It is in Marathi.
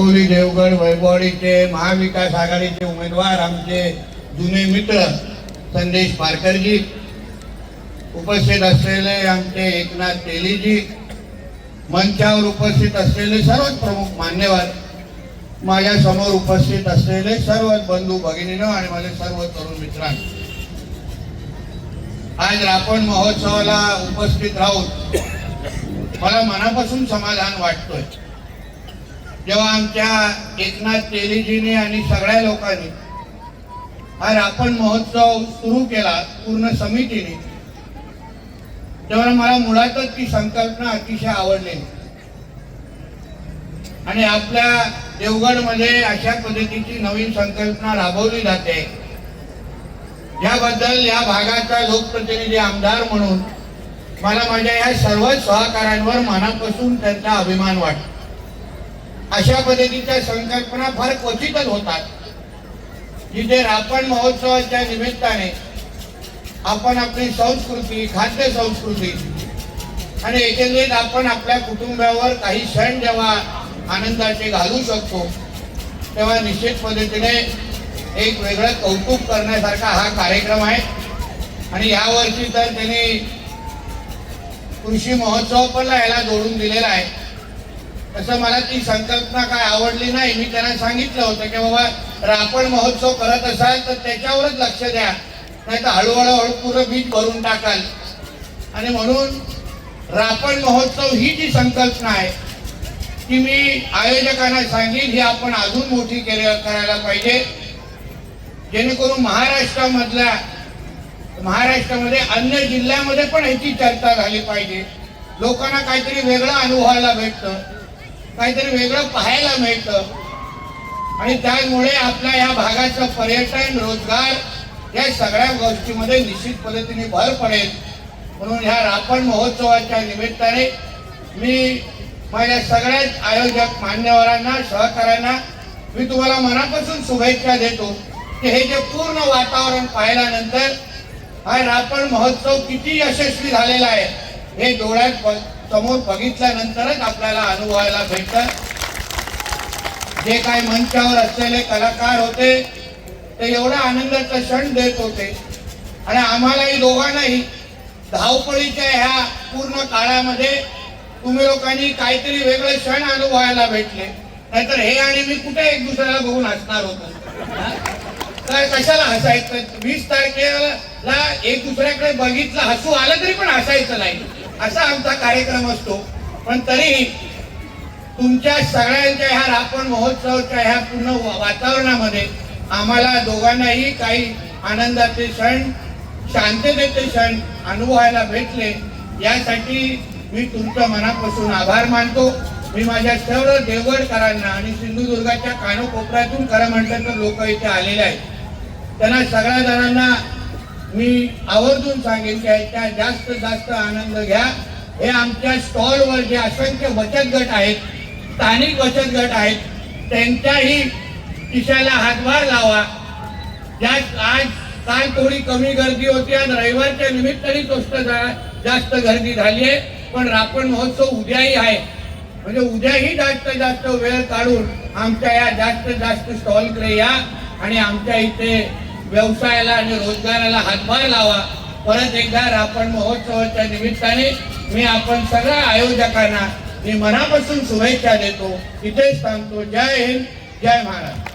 कणकवली देवगड वैभववाडीचे महाविकास आघाडीचे उमेदवार आमचे जुने मित्र संदेश पारकरजी. उपस्थित असलेले आमचे एकनाथ तेलीजी. मंचावर उपस्थित असलेले सर्वच प्रमुख मान्यवर. माझ्यासमोर उपस्थित असलेले सर्व बंधू भगिनीनं आणि माझे सर्व तरुण मित्रांनो. आज रापण महोत्सवाला उपस्थित राहून मला मनापासून समाधान वाटतोय. जेव्हा आमच्या एकनाथ तेलीजीने आणि सगळ्या लोकांनी हा रापण महोत्सव सुरू केला पूर्ण समितीने तेव्हा मला मुळातच ती संकल्पना अतिशय आवडलेली आणि आपल्या देवगडमध्ये अशा पद्धतीची नवीन संकल्पना राबवली जाते. याबद्दल या भागाचा लोकप्रतिनिधी आमदार म्हणून मला माझ्या या सर्व सहकारांवर मनापासून त्यांचा अभिमान वाटतो. अशा पद्धतीच्या संकल्पना फार क्वचितच होतात. जिथे रापण महोत्सवाच्या निमित्ताने आपण आपली संस्कृती खाद्य संस्कृती आणि एकंदरीत आपण आपल्या कुटुंबावर काही सण जेव्हा आनंदाचे घालू शकतो तेव्हा निश्चित पद्धतीने एक वेगळं कौतुक करण्यासारखा हा कार्यक्रम आहे. आणि यावर्षी तर त्यांनी कृषी महोत्सव पण याला जोडून दिलेला आहे. तसं मला ती संकल्पना काय आवडली नाही मी त्यांना सांगितलं होतं की बाबा रापण महोत्सव करत असाल तर त्याच्यावरच लक्ष द्या. नाही तर हळूहळू हळू पुरं बीज भरून टाकाल. आणि म्हणून रापण महोत्सव ही जी संकल्पना आहे ती मी आयोजकांना सांगेन ही आपण अजून मोठी केली करायला पाहिजे. जेणेकरून महाराष्ट्रामधल्या महाराष्ट्रामध्ये अन्य जिल्ह्यामध्ये पण ह्याची चर्चा झाली पाहिजे. लोकांना काहीतरी वेगळं अनुभवायला भेटतं. काहीतरी वेगळं पाहायला मिळतं. आणि त्यामुळे आपल्या या भागाचं पर्यटन रोजगार या सगळ्या गोष्टीमध्ये निश्चित पद्धतीने भर पडेल. म्हणून ह्या रापण महोत्सवाच्या निमित्ताने मी माझ्या सगळ्याच आयोजक मान्यवरांना सहकाऱ्यांना मी तुम्हाला मनापासून शुभेच्छा देतो की हे जे पूर्ण वातावरण पाहिल्यानंतर हा रापण महोत्सव किती यशस्वी झालेला आहे हे डोळ्यात समोर बघितल्यानंतरच आपल्याला अनुभवायला भेटत. जे काय मंचावर असलेले कलाकार होते ते एवढा आनंदाचा क्षण देत होते. आणि आम्हालाही दोघांनाही धावपळीच्या ह्या पूर्ण काळामध्ये तुम्ही लोकांनी काहीतरी वेगळे क्षण अनुभवायला भेटले. नाहीतर हे आणि मी कुठे एक दुसऱ्याला बघून हसणार होतो? तर कशाला हसायचं? वीस तारखेला एक दुसऱ्याकडे बघितलं हसू आलं तरी पण हसायचं नाही. असा आमचा कार्यक्रम असतो. पण तरी तुमच्या सगळ्यांच्या ह्या रापण महोत्सवाच्या ह्या पूर्ण वा- वातावरणामध्ये आम्हाला दोघांनाही काही आनंदाचे क्षण शांततेचे क्षण अनुभवायला भेटले. यासाठी मी तुमचं मनापासून आभार मानतो. मी माझ्या सर्व देवगडकरांना आणि सिंधुदुर्गाच्या कानोकोपऱ्यातून खरं म्हटलं तर लोक इथे आलेले आहेत. त्यांना सगळ्या जणांना मी आवर्जून सांगेन की त्या जास्त जास्त आनंद घ्या. हे आमच्या स्टॉलवर जे असंख्य बचत गट आहेत स्थानिक बचत गट आहेत त्यांच्याही खिशाला हातभार लावा. ज्या आज काल थोडी कमी गर्दी होती आज रविवारच्या निमित्ताने स्वस्त जा- जास्त गर्दी झाली आहे. पण रापण महोत्सव उद्याही आहे. म्हणजे उद्याही जास्त जास्त वेळ काढून आमच्या या जास्त जास्त स्टॉलकडे या आणि आमच्या इथे व्यवसायाला आणि रोजगाराला हातभार लावा. परत एकदा रापण महोत्सवाच्या निमित्ताने मी आपण सगळ्या आयोजकांना मी मनापासून शुभेच्छा देतो. इथेच सांगतो जय हिंद. जय महाराज